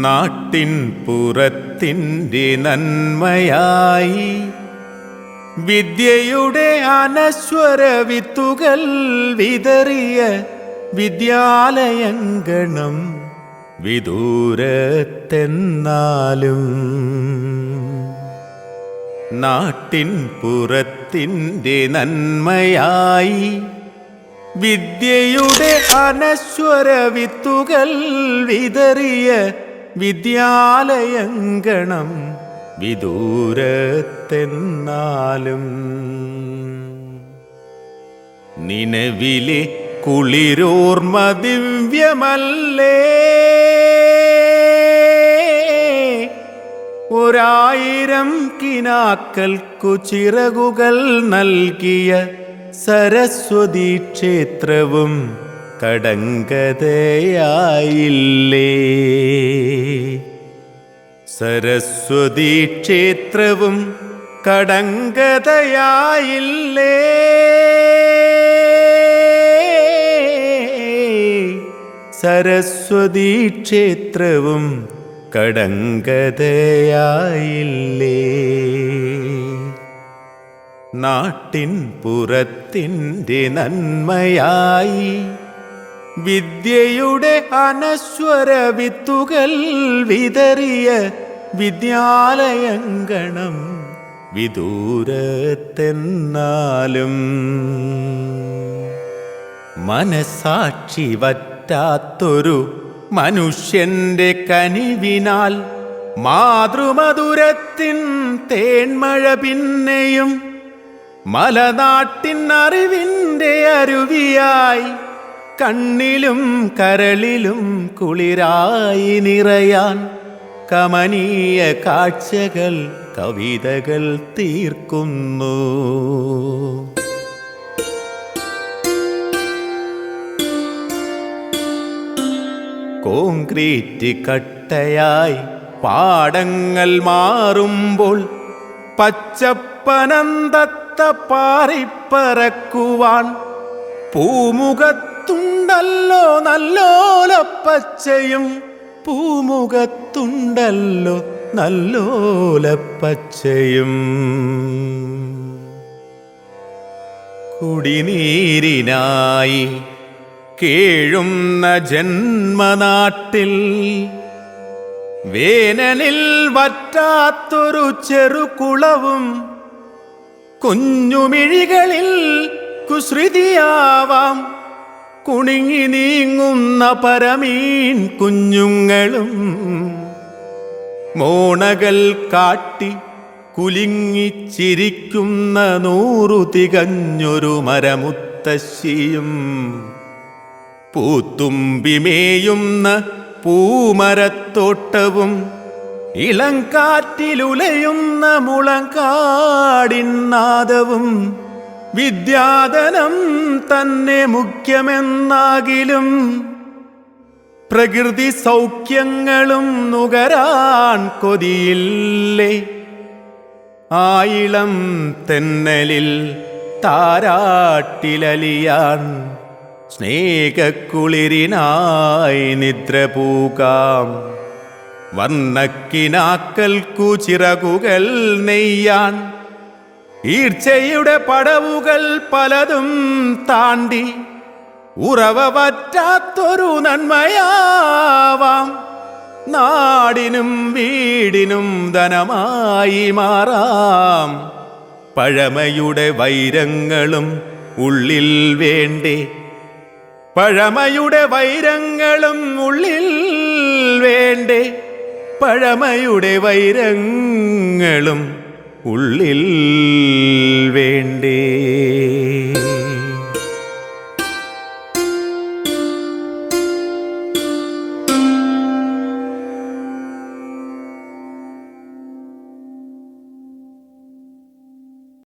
നാട്ടിൻ പുറത്തിന്റെ നന്മയായി വിദ്യയുടെ അനശ്വര വിത്തുകൾ വിതറിയ വിദ്യാലയങ്കണം വിദൂരത്തെന്നാലും. നാട്ടിൻ പുറത്തിന്റെ നന്മയായി വിദ്യയുടെ അനശ്വര വിത്തുകൾ വിതറിയ വിദ്യാലയങ്കണം വിദൂരത്തെന്നാലും. നിലവിലെ കുളിരോർമ്മ ദിവ്യമല്ലേ? ഒരായിരം കിനാക്കൾക്കു ചിറകുകൾ നൽകിയ സരസ്വതി ക്ഷേത്രവും കടങ്കതയായില്ലേ സരസ്വതി ക്ഷേത്രവും കടങ്കതയായില്ലേ സരസ്വതി ക്ഷേത്രവും കടങ്കതയായില്ലേ നാട്ടിൻ പുറത്തിന്റെ നന്മയായി വിദ്യയുടെ അനശ്വര വിത്തുകൾ വിതറിയ വിദ്യാലയങ്കണം വിദൂരത്തെന്നാലും. മനസാക്ഷി വറ്റാത്തൊരു മനുഷ്യന്റെ കനിവിനാൽ മാതൃമധുരത്തിൻ തേന്മഴ പിന്നെയും മലനാട്ടിൻ അറിവിന്റെ അരുവിയായി കണ്ണിലും കരളിലും കുളിരായി നിറയാൻ കമനീയ കാഴ്ചകൾ കവിതകൾ തീർക്കുന്നു. കോൺക്രീറ്റ് കട്ടയായി പാടങ്ങൾ മാറുമ്പോൾ പച്ചപ്പനന്തത്ത പാറിപ്പറക്കുവാൻ പൂമുഖത്തുണ്ടല്ലോ നല്ലോലപ്പച്ചയും. പൂമുഖത്തുണ്ടല്ലോ നല്ലോലപ്പച്ചയും. കുടിനീരിനായി കേഴുന്ന ജന്മനാട്ടിൽ വേനലിൽ വറ്റാത്തൊരു ചെറുകുളവും കുഞ്ഞുമിഴികളിൽ കുസൃതിയാവാം കുണുങ്ങി നീങ്ങുന്ന പരമീൻ കുഞ്ഞുങ്ങളും. മോണകൾ കാട്ടി കുലുങ്ങിച്ചിരിക്കുന്ന നൂറു തികഞ്ഞൊരു മരമുത്തശ്ശിയും. പൂത്തുമ്പിമേയുന്ന പൂമരത്തോട്ടവും. ഇളങ്കാറ്റിലുലയുന്ന മുളങ്കാടിനാദവും വിദ്യാധനം തന്നെ മുഖ്യമെന്നാകിലും പ്രകൃതി സൗഖ്യങ്ങളും നുകരാൻ കൊതിയില്ലേ? ആയിളം തെന്നലിൽ താരാട്ടിലലിയാൻ സ്നേഹക്കുളിരിനായി നിദ്ര പൂകാം. വർണക്കിനാക്കൽക്കു ചിറകുകൾ നെയ്യാൻ ഈർച്ചയുടെ പടവുകൾ പലതും താണ്ടി ഉറവ പറ്റാത്തൊരു നന്മയാവാം. നാടിനും വീടിനും ധനമായി മാറാം. പഴമയുടെ വൈരങ്ങളും ഉള്ളിൽ വേണ്ടേ? പഴമയുടെ വൈരങ്ങളും ഉള്ളിൽ വേണ്ടേ? പഴമയുടെ വൈരങ്ങളും ഉള്ളിൽ വേണ്ടേ